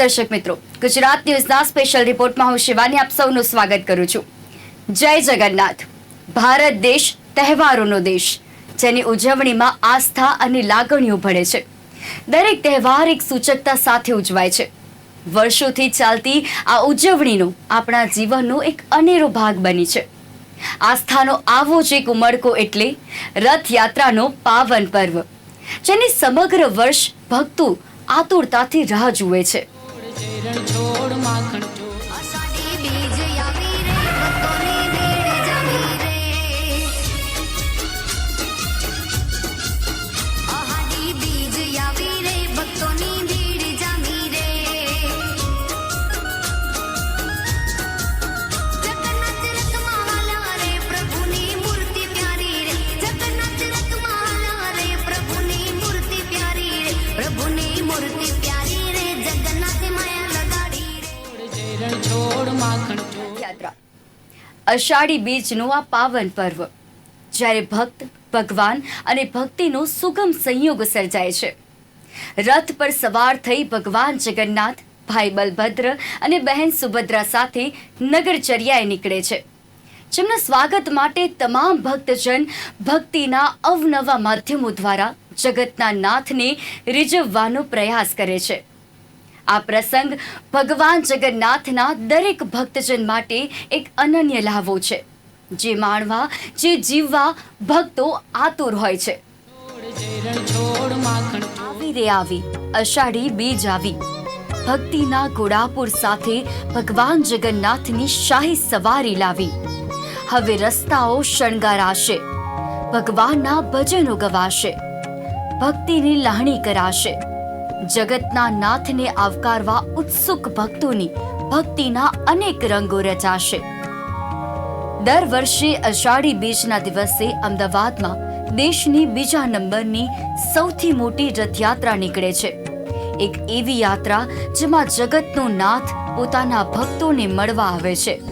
દર્શક મિત્રો, ગુજરાત ન્યૂઝના સ્પેશિયલ રિપોર્ટમાં હું શિવાની આપ સૌનું સ્વાગત કરું છું. જય જગન્નાથ. ભારત દેશ તહેવારોનો દેશ, જેની ઉજવણીમાં આસ્થા અને લાગણીઓ ભળે છે. દરેક તહેવાર એક સૂચકતા સાથે ઉજવાય છે. વર્ષોથી ચાલતી આ ઉજવણીનો આપણા જીવનનો એક અનેરો ભાગ બની છે. આસ્થાનો આવો જ એક ઉમળકો એટલે રથયાત્રાનો પાવન પર્વ, જેની સમગ્ર વર્ષ ભક્તો આતુરતાથી રાહ જુએ છે. છોડ, માખણ ચોર અષાઢી બીજ આવી રે, ભક્તોની ભીડ જામી રે. અષાઢી બીજ આવી રે, ભક્તોની ભીડ જામી રે. જગન્નાથ રથમાલા રે, પ્રભુની મૂર્તિ પ્યારી રે. જગન્નાથ રથમાલા રે, પ્રભુની મૂર્તિ પ્યારી રે. પ્રભુની મૂર્તિ પ્યારી અષાઢી બીજનું આ પાવન પર્વ. જ્યારે ભક્ત, ભગવાન અને ભક્તિનો સુગમ સંયોગ સર્જાય છે. રથ પર સવાર થઈ ભગવાન જગન્નાથ, ભાઈ બલભદ્ર અને બહેન સુભદ્રા સાથે નગરચર્યાએ નીકળે છે. જેમના સ્વાગત માટે તમામ ભક્તજન ભક્તિના અવનવા માધ્યમો દ્વારા જગતના નાથને રીઝવવાનો પ્રયાસ કરે છે. આ પ્રસંગ ભગવાન જગન્નાથના દરેક ભક્તજન માટે એક અનન્ય લાવો છે. જે માણવા, જે જીવવા ભક્તો આતુર હોય છે. આવી રે આવી, અષાઢી બીજ આવી. ભક્તિના ઘોડાપુર સાથે ભગવાન જગન્નાથની શાહી સવારી લાવી. હવે રસ્તાઓ શણગારાશે. ભગવાનના ભજનો ગવાશે. ભક્તિની લહણી કરાશે. જગતના નાથને આવકારવા ઉત્સુક ભક્તોની ભક્તિના અનેક રંગો રચાશે. દર વર્ષે અષાઢી બીજના દિવસે અમદાવાદમાં દેશની બીજા નંબરની સૌથી મોટી રથયાત્રા નીકળે છે. એક એવી યાત્રા જેમાં જગતનો નાથ પોતાના ભક્તોને મળવા આવે છે.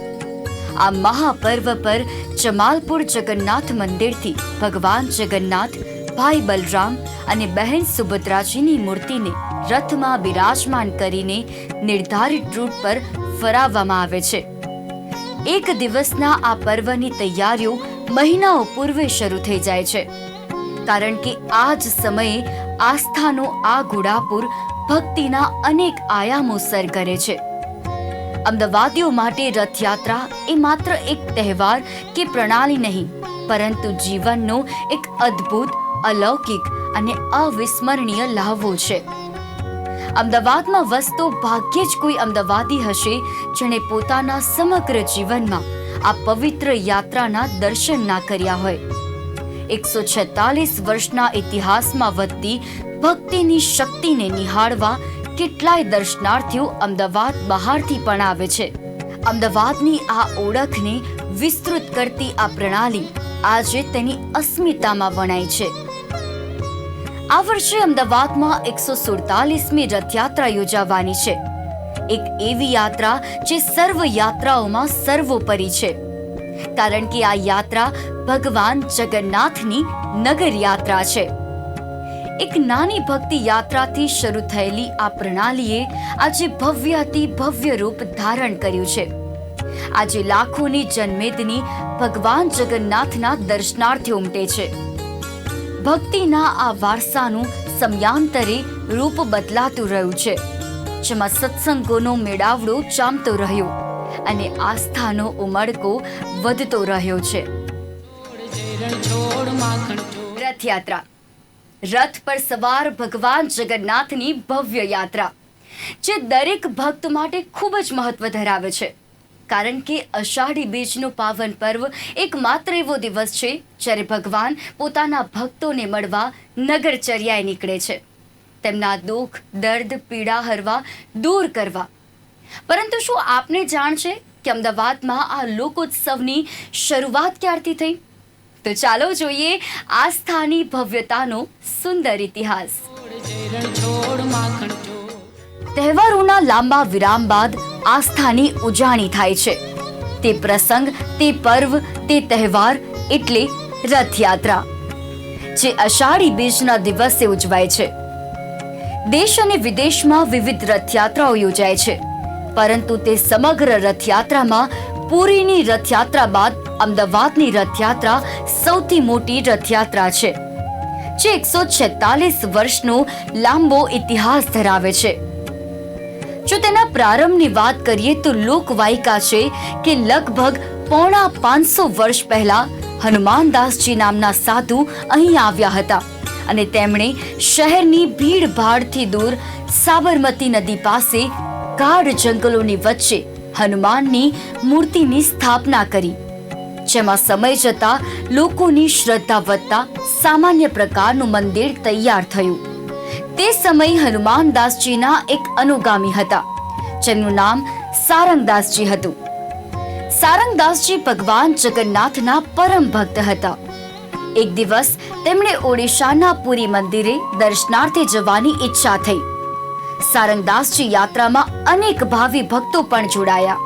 આ મહાપર્વ પર જમાલપુર જગન્નાથ મંદિરથી ભગવાન જગન્નાથ ભાઈ બલરામ અને બહેન સુભદ્રાજીની મૂર્તિને રથમાં બિરાજમાન કરીને નિર્ધારિત રૂટ પર ફરાવવામાં આવે છે. એક દિવસના આ પર્વની તૈયારીઓ મહિનાઓ પૂર્વે શરૂ થઈ જાય છે. કારણ કે આ જ સમયે આસ્થાનો આ ઘોડાપુર ભક્તિના અનેક આયામો સર કરે છે. અમદાવાદીઓ માટે રથયાત્રા એ માત્ર એક તહેવાર કે પ્રણાલી નહીં, પરંતુ જીવનનો એક અદ્ભુત અલૌકિક અને અવિસ્મરણીય લાહવો છે. અમદાવાદમાં વસતો ભાગ્યે જ કોઈ અમદાવાદી હશે જેણે પોતાના સમગ્ર જીવનમાં આ પવિત્ર યાત્રાના દર્શન ના કર્યા હોય. એકસો છેતાલીસ વર્ષના ઇતિહાસમાં વધતી ભક્તિની શક્તિને નિહાળવા કેટલાય દર્શનાર્થીઓ અમદાવાદ બહારથી પણ આવે છે. અમદાવાદની આ ઓળખને વિસ્તૃત કરતી આ પ્રણાલી આજે તેની અસ્મિતામાં વણાય છે. આ વર્ષે અમદાવાદમાં એકસો સુડતાલીસમી રથયાત્રા યોજાવાની છે. એક એવી યાત્રા જે સર્વ યાત્રાઓમાં સર્વોપરી છે. કારણ કે આ યાત્રા ભગવાન જગન્નાથની નગર યાત્રા છે. એક નાની ભક્તિ યાત્રાથી શરૂ થયેલી આ પ્રણાલીએ આજે ભવ્યથી ભવ્ય રૂપ ધારણ કર્યું છે. આજે લાખોની જન્મેદની ભગવાન જગન્નાથના દર્શનાર્થે ઉમટે છે. ભક્તિના આ વારસાનું સમયાંતરે રૂપ બદલાતું રહ્યું છે. જેમાં સત્સંગોનો મેળાવડો ચામતો રહ્યો અને આસ્થાનો ઉમળકો વધતો રહ્યો છે. રથયાત્રા. રથ પર સવાર ભગવાન જગન્નાથની ભવ્ય યાત્રા, જે દરેક ભક્ત માટે ખૂબ જ મહત્વ ધરાવે છે. કારણ કે અષાઢી બીજનું પાવન પર્વ એક માત્ર એવો દિવસ છે જ્યારે ભગવાન પોતાના ભક્તોને મળવા નગરચર્યાએ નીકળે છે. તેમના દુઃખ, દર્દ, પીડા હરવા દૂર કરવા. પરંતુ શું આપને જાણ છે કે અમદાવાદમાં આ લોકોત્સવની શરૂઆત ક્યારથી થઈ? તો ચાલો જોઈએ આસ્થાની ભવ્યતાનો સુંદર ઇતિહાસ. છોડ, માખણ તહેવારોના લાંબા વિરામ બાદ આસ્થાની ઉજાણી થાય છે. તે પ્રસંગ, તે પર્વ, તે તહેવાર એટલે રથયાત્રા, જે અષાઢી બીજના દિવસે ઉજવાય છે. દેશ અને વિદેશમાં વિવિધ રથયાત્રાઓ યોજાય છે, પરંતુ તે સમગ્ર રથયાત્રામાં પુરીની રથયાત્રા બાદ અમદાવાદની રથયાત્રા સૌથી મોટી રથયાત્રા છે, જે એકસો છેતાલીસ વર્ષનો લાંબો ઇતિહાસ ધરાવે છે. જો તેના પ્રારંભની વાત કરીએ તો લોકવાયકા છે કે લગભગ પોણા પાંચસો વર્ષ પહેલા હનુમાનદાસજી નામના સાધુ અહીં આવ્યા હતા અને તેમણે શહેરની ભીડભાડથી દૂર સાબરમતી નદી પાસે ગાઢ જંગલોની વચ્ચે હનુમાનની મૂર્તિની સ્થાપના કરી. જેમાં સમય જતા લોકોની શ્રદ્ધા વધતા સામાન્ય પ્રકારનું મંદિર તૈયાર થયું. તે સમયે હનુમાનદાસજીના એક અનુગામી હતા, જેમનું નામ સારંગદાસજી હતું. સારંગદાસજી ભગવાન જગન્નાથના પરમ ભક્ત હતા. એક દિવસ તેમણે ઓડિશાના પુરી મંદિરે દર્શનાર્થે જવાની ઈચ્છા થઈ. સારંગદાસજી યાત્રામાં અનેક ભાવિ ભક્તો પણ જોડાયા.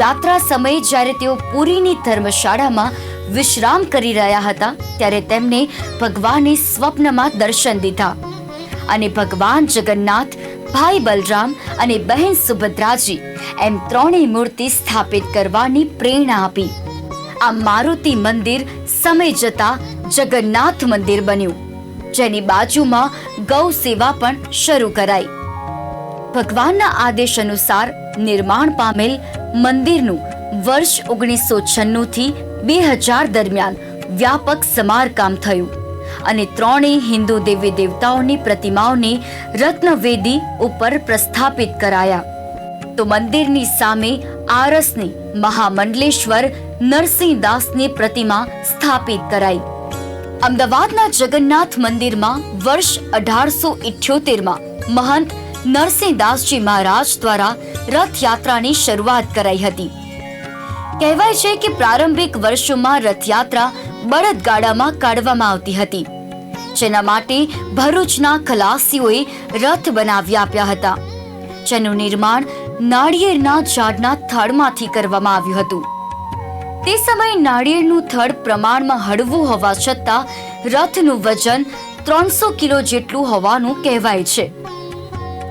યાત્રા સમયે જ્યારે તેઓ પુરીની ધર્મશાળામાં વિશ્રામ કરી રહ્યા હતા, ત્યારે તેમને ભગવાને સ્વપ્નમાં દર્શન દીધા. અને ભગવાન જગન્નાથ, ભાઈ બલરામ અને બહેન સુભદ્રાજી એમ ત્રણેય મૂર્તિ સ્થાપિત કરવાની પ્રેરણા આપી. આ મારુતિ મંદિર સમય જતા જગન્નાથ મંદિર બન્યું, જેની બાજુમાં ગૌ સેવા પણ શરૂ કરાઈ. ભગવાનના આદેશ અનુસાર નિર્માણ પામેલ મંદિરનું વર્ષ ઓગણીસો છન્નુંથી બે હજાર દરમિયાન વ્યાપક સમારકામ થયું. અને ત્રણેય હિન્દુ દેવી દેવતાઓની પ્રતિમાઓને રત્નવેદી ઉપર પ્રસ્થાપિત કરાયા. તો મંદિરની સામે આરસની મહામંડલેશ્વર નરસિંહદાસની પ્રતિમા સ્થાપિત કરાઈ. અમદાવાદના જગન્નાથ મંદિરમાં વર્ષ અઢારસો ઇઠ્યોતેરમાં મહંત નરસિંહદાસજી મહારાજ દ્વારા રથયાત્રાની શરૂઆત કરાઈ હતી. કહેવાય છે કે પ્રારંભિક વર્ષોમાં રથયાત્રા બળદગાડામાં કાઢવામાં આવતી હતી. જેના માટે ભરૂચના ખલાસીઓએ રથ બનાવી આપ્યા હતા. જેનું નિર્માણ નાળિયેરના ઝાડના થડમાંથી કરવામાં આવ્યું હતું. તે સમયે નાળિયેરનું થડ પ્રમાણમાં હળવું હોવા છતાં રથનું વજન ત્રણસો કિલો જેટલું હોવાનું કહેવાય છે.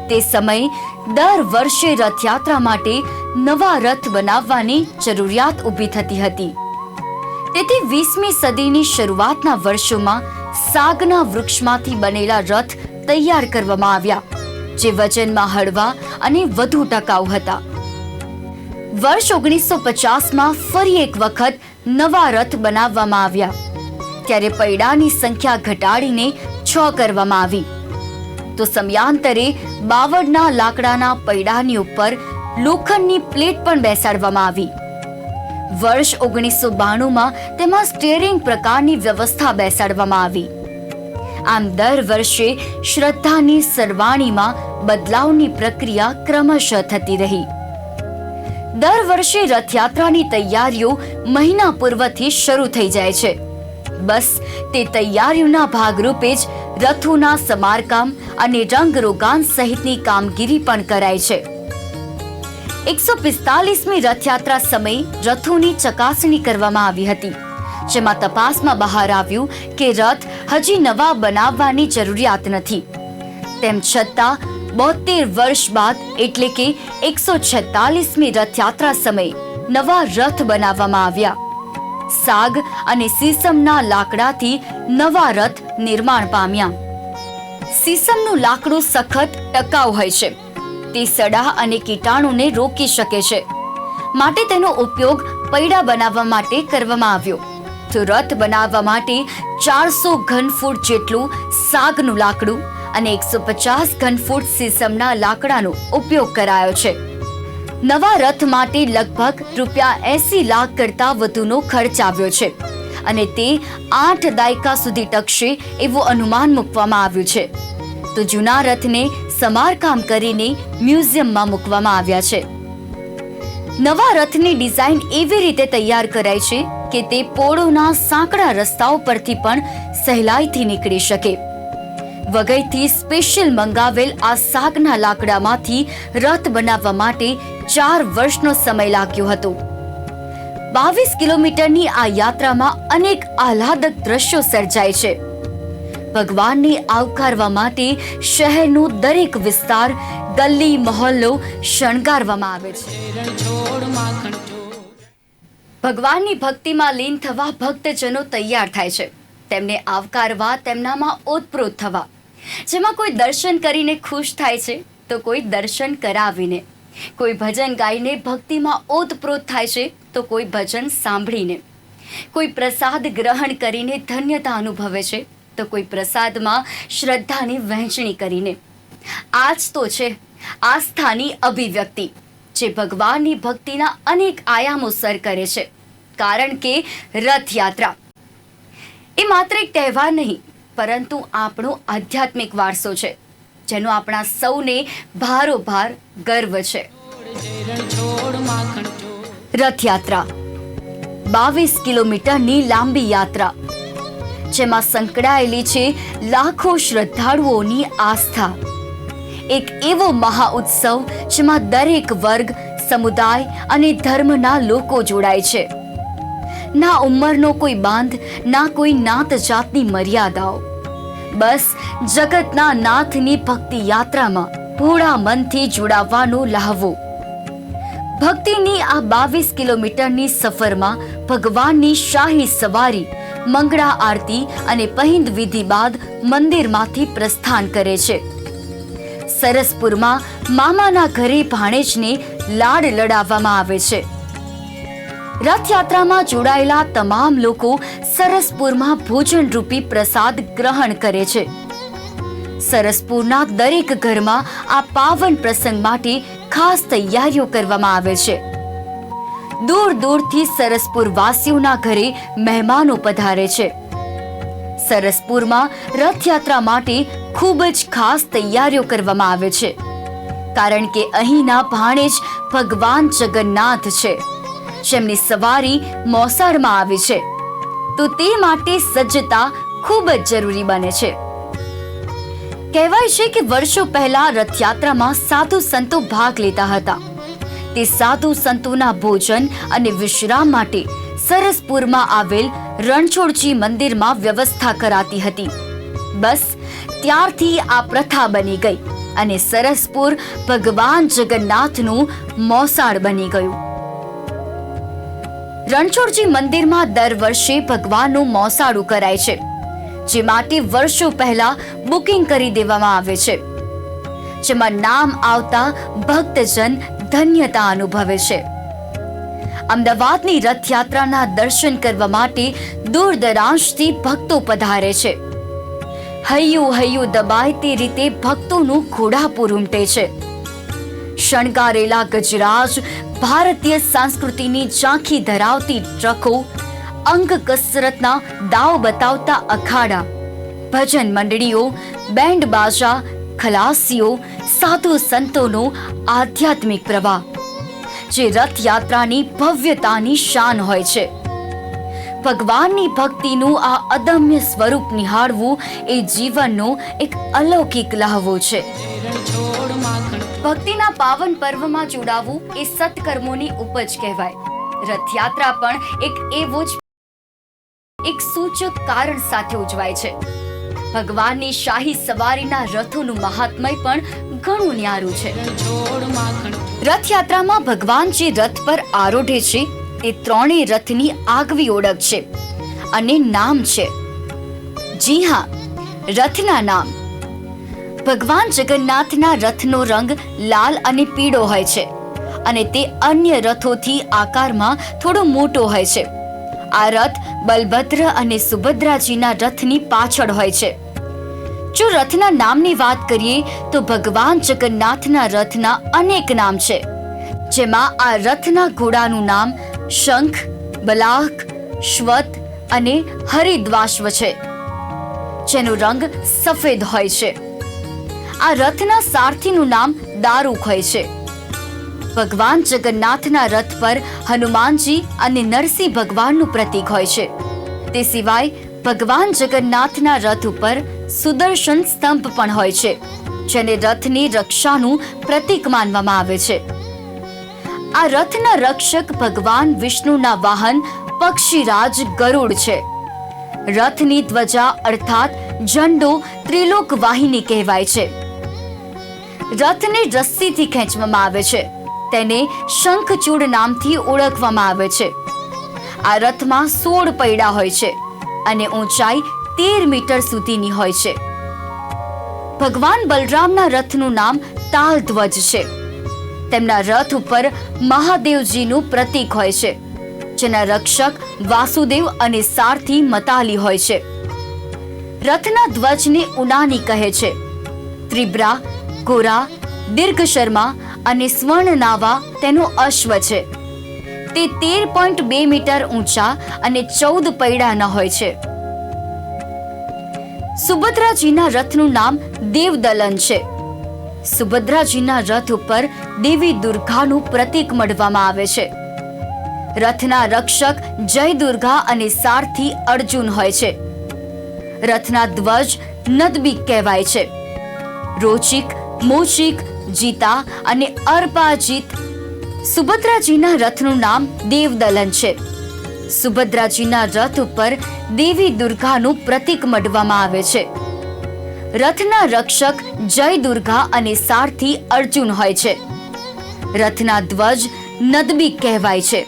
તે સમયે દર વર્ષે રથયાત્રા માટે નવા રથ બનાવવાની જરૂરિયાત ઊભી થતી હતી. તેથી વીસમી સદીની શરૂઆતના વર્ષોમાં સાગના વૃક્ષમાંથી બનેલા રથ તૈયાર કરવામાં આવ્યા, જે વજનમાં હળવા અને વધુ ટકાઉ હતા. વર્ષ ઓગણીસો પચાસમાં ફરી એક વખત નવા રથ બનાવવામાં આવ્યા, ત્યારે પૈડાની સંખ્યા ઘટાડીને છ કરવામાં આવી. તો સમયાંતરે બાવળના લાકડાના પૈડાની ઉપર લોખંડની પ્લેટ પણ બેસાડવામાં આવી. વર્ષ ઓગણીસો બાણુંમાં તેમાં સ્ટેરિંગ પ્રકારની વ્યવસ્થા બેસાડવામાં આવી. આમ દર વર્ષે શ્રદ્ધાની સરવાણીમાં બદલાવની પ્રક્રિયા ક્રમશઃ થતી રહી. દર વર્ષે રથયાત્રાની તૈયારીઓ મહિના પૂર્વથી શરૂ થઈ જાય છે. બસ તે તૈયારીઓના ભાગરૂપે જ રથોના સમારકામ અને રંગરોગાન સહિતની કામગીરી પણ કરાય છે. એકસો પિસ્તાલીસમી રથયાત્રા સમયે રથોની ચકાસણી કરવામાં આવી હતી. જેમાં તપાસમાં બહાર આવ્યું કે રથ હજી નવા બનાવવાની જરૂરિયાત નથી. તેમ છતાં, બોતેર વર્ષ બાદ એટલે કે એકસો છેતાલીસમી રથયાત્રા સમયે નવા રથ બનાવવામાં આવ્યા. સાગ અને સીસમના લાકડાથી નવા રથ નિર્માણ પામ્યા. સીસમનું લાકડું સખત ટકાઉ હોય છે. તે સડા અને કીટાણુને રોકી શકે છે. માટે તેનો ઉપયોગ પૈડા બનાવવા માટે કરવામાં આવ્યો. તો રથ બનાવવા માટે ચારસો ઘન ફૂટ જેટલું સાગનું લાકડું અને એકસો પચાસ ઘન ફૂટ સીસમના લાકડાનો ઉપયોગ કરાયો છે. નવા રથ માટે લગભગ રૂપિયા એસી લાખ કરતા વધુનો ખર્ચ આવ્યો છે અને તે આઠ દાયકા સુધી ટકશે એવું અનુમાન મૂકવામાં આવ્યું છે. તો જૂના રથને સમારકામ કરીને મ્યુઝિયમમાં મૂકવામાં આવ્યા છે. નવા રથની ડિઝાઇન એવી રીતે તૈયાર કરાઈ છે કે તે પોળોના સાંકડા રસ્તાઓ પરથી પણ સહેલાઈથી નીકળી શકે. વગઈથી સ્પેશિયલ મંગાવેલ આ સાગના લાકડામાંથી રથ બનાવવા માટે ચાર વર્ષનો સમય લાગ્યો હતો. બાવીસ કિલોમીટરની આ યાત્રામાં અનેક આહલાદક દ્રશ્યો સર્જાય છે. ભગવાનને આવકારવા માટે શહેરનો દરેક વિસ્તાર ગલ્લી મહોલ્લો શણગારવામાં આવે છે. ભગવાનની ભક્તિમાં લીન થવા ભક્તજનો તૈયાર થાય છે. તેમને આવકારવા તેમનામાં ઓતપ્રોત થવા. જેમાં કોઈ દર્શન કરીને ખુશ થાય છે, તો કોઈ દર્શન કરાવીને. કોઈ ભજન ગાઈને ભક્તિમાં ઓતપ્રોત થાય છે, તો કોઈ ભજન સાંભળીને. કોઈ પ્રસાદ ગ્રહણ કરીને ધન્યતા અનુભવે છે તો કોઈ પ્રસાદમાં શ્રદ્ધાની વહેંચણી કરીને. આ જ તો છે આસ્થાની અભિવ્યક્તિ, જે ભગવાનની ભક્તિના અનેક આયામો સર કરે છે, કારણ કે રથયાત્રા. એ માત્ર એક તહેવાર નહીં, પરંતુ આપણો આધ્યાત્મિક વારસો છે, જેનો આપણા સૌને ભારોભાર ગર્વ છે. રથયાત્રા. બાવીસ કિલોમીટરની લાંબી યાત્રા. જેમાં સંકળાયેલી છે લાખો શ્રદ્ધાળુઓની આસ્થા. એક એવો મહા ઉત્સવ જેમાં દરેક વર્ગ, સમુદાય અને ધર્મના લોકો જોડાય છે. ના ઉંમરનો કોઈ બાંધ, ના કોઈ નાત જાતની મર્યાદાઓ. બસ જગતના નાથની ભક્તિ યાત્રામાં ભોળા મનથી જોડાવાનો લહાવો. ભક્તિની આ બાવીસ કિલોમીટરની સફરમાં ભગવાનની શાહી સવારી મંગળા આરતી અને પહિંદ વિધિ બાદ મંદિરમાંથી પ્રસ્થાન કરે છે. સરસપુરમાં મામાના ઘરે ભાણેજને લાડ લડાવવામાં આવે છે. રથયાત્રામાં જોડાયેલા તમામ લોકો સરસપુરમાં ભોજન રૂપી પ્રસાદ ગ્રહણ કરે છે. સરસપુરના દરેક ઘરમાં આ પાવન પ્રસંગ માટે ખાસ તૈયારીઓ કરવામાં આવે છે. દૂર દૂરથી સરસપુર વાસીઓના ઘરે મહેમાનો પધારે છે. સરસપુરમાં રથયાત્રા માટે ખૂબ જ ખાસ તૈયારીઓ કરવામાં આવે છે. કારણ કે અહીંના ભાણેજ ભગવાન જગન્નાથ છે. જેમની સવારી મોસાળમાં આવી છે. તો તે માટે સજ્જતા ખૂબ જ જરૂરી બને છે. કહેવાય છે કે વર્ષો પહેલા રથયાત્રામાં સાધુ સંતો ભાગ લેતા હતા. તે સાધુ સંતોના ભોજન અને વિશ્રામ માટે સરસપુરમાં આવેલ રણછોડજી મંદિરમાં વ્યવસ્થા કરાતી હતી. બસ ત્યારથી આ પ્રથા બની ગઈ અને સરસપુર ભગવાન જગન્નાથનું મોસાળ બની ગયું. રણછોડજી મંદિરમાં દર વર્ષે ભગવાનનું મોસાળું કરાય છે, જે માટે વર્ષો પહેલા બુકિંગ કરી દેવામાં આવે છે. જેમાં નામ આવતા ભક્તજન ધન્યતા અનુભવે છે. અમદાવાદની રથયાત્રાના દર્શન કરવા માટે દૂર દરાજથી ભક્તો પધારે છે. હૈયું હૈયું દબાય તે રીતે ભક્તોનું ઘોડાપુર ઉમટે છે. શણગારેલા ગજરાજ ભારતીય સંસ્કૃતિની ઝાંખી ધરાવતી ટ્રકો, અંગ કસરતના દાવ બતાવતા અખાડા, ભજન મંડળીઓ, બેન્ડ બાજા, ખલાસીઓ સાધુ સંતોનો આધ્યાત્મિક પ્રવાહ, જે રથયાત્રાની ભવ્યતાની શાન હોય છે. ભગવાનની ભક્તિનું આ અદમ્ય સ્વરૂપ નિહાળવું એ જીવનનો એક અલૌકિક લહાવો છે. ભક્તિના પાવન પર્વમાં જોડાવું એ સત્કર્મોની ઉપજ કહેવાય. રથયાત્રા પણ એક એવો જ એક સૂચક કારણ સાથે ઉજવાય છે. ભગવાનની શાહી સવારીના રથોનું મહાત્મય પણ ઘણું ન્યારું છે. રથયાત્રામાં ભગવાન જે રથ પર આરોઢે છે. તે ત્રણેય રથની આગવી ઓળખ છે અને નામ છે. જી હા, રથના નામ. ભગવાન જગન્નાથના રથનો રંગ લાલ અને પીળો હોય છે અને તે અન્ય રથોથી આકારમાં થોડો મોટો હોય છે. આ રથ બલભદ્ર અને સુભદ્રાજીના રથની પાછળ હોય છે. જો રથના નામની વાત કરીએ, તો ભગવાન જગન્નાથના રથના અનેક નામ છે. જેમાં આ રથના ઘોડાનું નામ શંખ, બલાક, શ્વત અને હરિદ્વાશ્વ છે. જેનો રંગ સફેદ હોય છે. આ રથના સારથીનું નામ દારૂક હોય છે. ભગવાન જગન્નાથના રથ પર હનુમાનજી અને નરસિંહ ભગવાનનું પ્રતીક હોય છે. તે સિવાય ભગવાન જગન્નાથના રથ ઉપર સુદર્શન સ્તંભ પણ હોય છે, જેને રથની રક્ષાનું પ્રતીક માનવામાં આવે છે. આ રથના રક્ષક ભગવાન વિષ્ણુના વાહન પક્ષીરાજ ગરુડ છે. રથની ધ્વજા અર્થાત ઝંડો ત્રિલોક વાહિની કહેવાય છે. રથને રસ્સીથી ખેંચવામાં આવે છે, તેને શંખચૂડ નામથી ઓળખવામાં આવે છે. આ રથમાં સોળ પૈડા હોય છે, અને ઊંચાઈ તેર મીટર સુધીની હોય છે. ભગવાન બલરામના રથનું નામ તાલધ્વજ છે. તેમના રથ ઉપર મહાદેવજીનું પ્રતીક હોય છે. જેના રક્ષક વાસુદેવ અને સારથી મતાલી હોય છે. રથના ધ્વજને ઉનાની કહે છે. ત્રિબ્રા, ગોરા દીર્ઘ શર્મા અને સ્વર્ણનાવા તેનો અશ્વ છે. તે તેર પોઈન્ટ બે મીટર ઊંચા અને ચૌદ પૈડાના હોય છે. સુભદ્રાજીના રથનું નામ દેવદલન છે. સુભદ્રાજીના રથ ઉપર દેવી દુર્ગાનું પ્રતીક મળવામાં આવે છે. રથના રક્ષક જય દુર્ગા અને સારથી અર્જુન હોય છે. રથના ધ્વજ નદબી કહેવાય છે. રોચિક, મોચિક, જીતા અને અર્પાજીત સુભદ્રાજીના રથનું નામ દેવદલન છે. સુભદ્રાજીના રથ ઉપર દેવી દુર્ગાનું પ્રતીક મઢવામાં આવે છે. રથના રક્ષક જય દુર્ગા અને સારથી અર્જુન હોય છે. રથના ધ્વજ નદબી કહેવાય છે.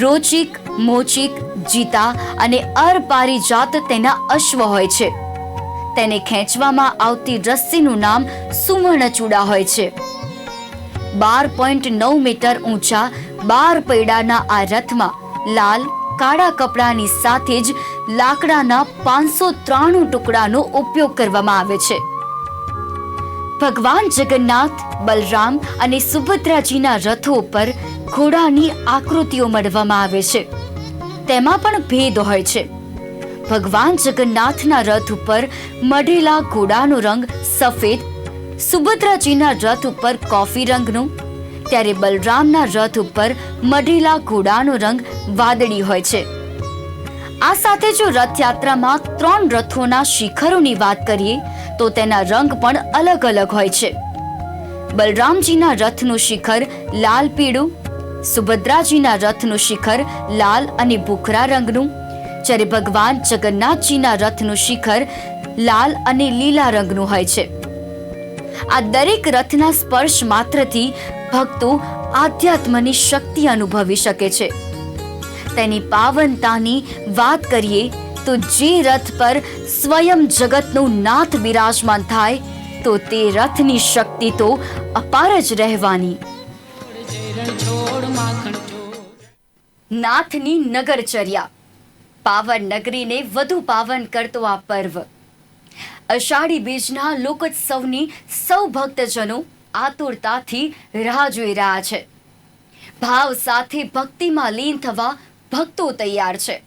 રોચિક, મોચિક, જીતા અને અરપારિજાત તેના અશ્વ હોય છે. તેને ખેંચવામાં આવતી રસ્સીનું નામ સુવર્ણચૂડા હોય છે. બાર પોઈન્ટ નવ મીટર ઊંચા બાર પૈડાના આ રથમાં લાલ, કાળા કપડાની સાથે જ લાકડાના પાંચસો ત્રાણું ટુકડાનો ઉપયોગ કરવામાં આવે છે. ભગવાન જગન્નાથ, બલરામ અને સુભદ્રાજીના રથો ઉપર ઘોડાની આકૃતિઓ મળવામાં આવે છે. તેમાં પણ ભેદ હોય છે. ભગવાન જગન્નાથના રથ ઉપર મઢેલા ઘોડાનો રંગ સફેદ, સુભદ્રાજીના રથ ઉપર કોફી રંગનો ત્યારે બલરામના રથ ઉપર મઢીલા ઘોડાનો રંગ વાદળી હોય છે. આ સાથે જો રથયાત્રામાં ત્રણ રથોના શિખરોની વાત કરીએ, તો તેના રંગ પણ અલગ અલગ હોય છે. બલરામજીના રથનું શિખર લાલ પીળું, સુભદ્રાજીના રથનું શિખર લાલ અને ભૂખરા રંગનું, જ્યારે ભગવાન જગન્નાથજીના રથનું શિખર લાલ અને લીલા રંગનું હોય છે. આ દરેક રથના સ્પર્શ માત્રથી ભક્તો આધ્યાત્મની શક્તિ અનુભવી શકે છે. તેની પાવનતાની વાત કરીએ તો જે રથ પર સ્વયં જગતનો નાથ બિરાજમાન થાય, તો તે રથની શક્તિ તો અપાર જ રહેવાની. નાથની નગરચર્યા. પાવન નગરીને વધુ પાવન કરતો આ પર્વ. અષાઢી બીજના લોકોત્સવની સૌ ભક્તજનો આતુરતાથી રાહ જોઈ રહ્યા છે. ભાવ સાથે ભક્તિમાં લીન થવા ભક્તો તૈયાર છે.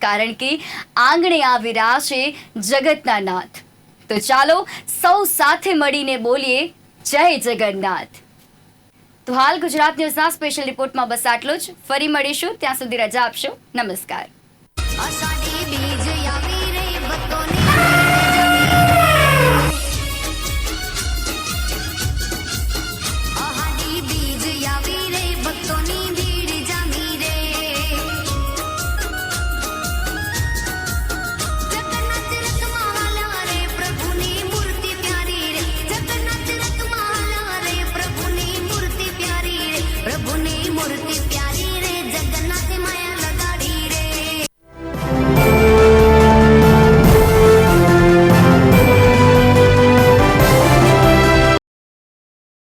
કારણ કે આંગણે આવી રહ્યા છે જગતના નાથ. તો ચાલો સૌ સાથે મળીને બોલીએ જય જગન્નાથ. તો હાલ ગુજરાત ન્યૂઝના સ્પેશિયલ રિપોર્ટમાં બસ આટલું જ. ફરી મળીશું, ત્યાં સુધી રજા આપશો. નમસ્કાર.